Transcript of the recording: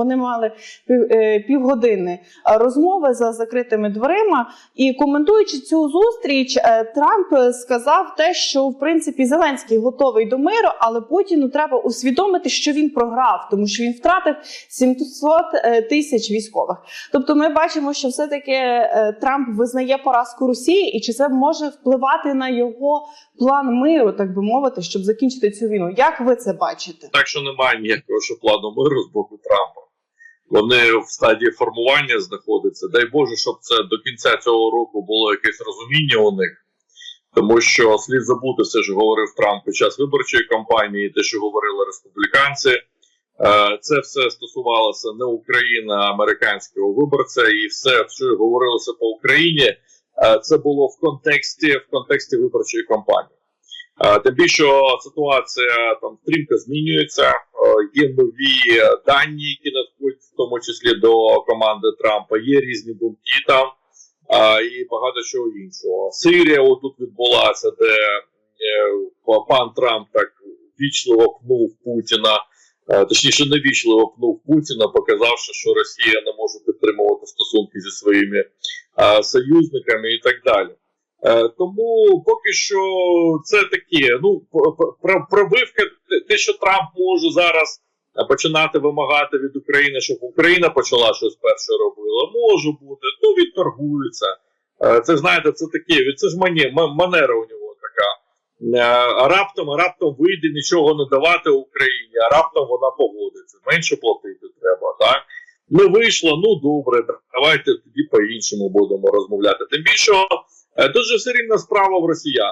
вони мали е, півгодини е, розмови за закритими дверима. І коментуючи цю зустріч, е, Трамп сказав те, що в принципі Зеленський готовий до миру, але Путіну треба усвідомити, що він програв, тому що він втратив 700 е, тисяч військових. Тобто, ми бачимо, що все таки Трамп визнає поразку Росії, і чи це може впливати на його план миру, так би мовити, щоб закінчити цю війну? Як ви це бачите? Так що немає ніякого плану миру з боку Трампа. Вони в стадії формування знаходяться. Дай Боже, щоб це до кінця цього року було якесь розуміння у них. Тому що слід забути все, що говорив Трамп під час виборчої кампанії, те, що говорили республіканці. Е, Це все стосувалося не України, а американського виборця, і все, що говорилося по Україні, е, це було в контексті в контексті виборчої кампанії. Е, Тим більше ситуація там стрімко змінюється. Є нові дані, які тому числі до команди Трампа. Є різні думки там е, і багато чого іншого. Сирія отут відбулася, де е, пан Трамп так вічливо пнув Путіна. е, Точніше, невічливо пнув Путіна, показавши, що Росія не може підтримувати стосунки зі своїми е, союзниками і так далі. Е, тому поки що це таке. Ну пробивка, те- що Трамп може зараз починати вимагати від України, щоб Україна почала щось перше робила, може бути. Ну відторгується. Е, Це знаєте, це таке. Це ж мані, м- манера у нього така. Е, А раптом, раптом вийде нічого не давати Україні, а раптом вона погодиться. Менше платити треба, так? Не вийшло, ну добре, давайте тоді по-іншому будемо розмовляти. Тим більше, е, дуже все рівна справа в росіян.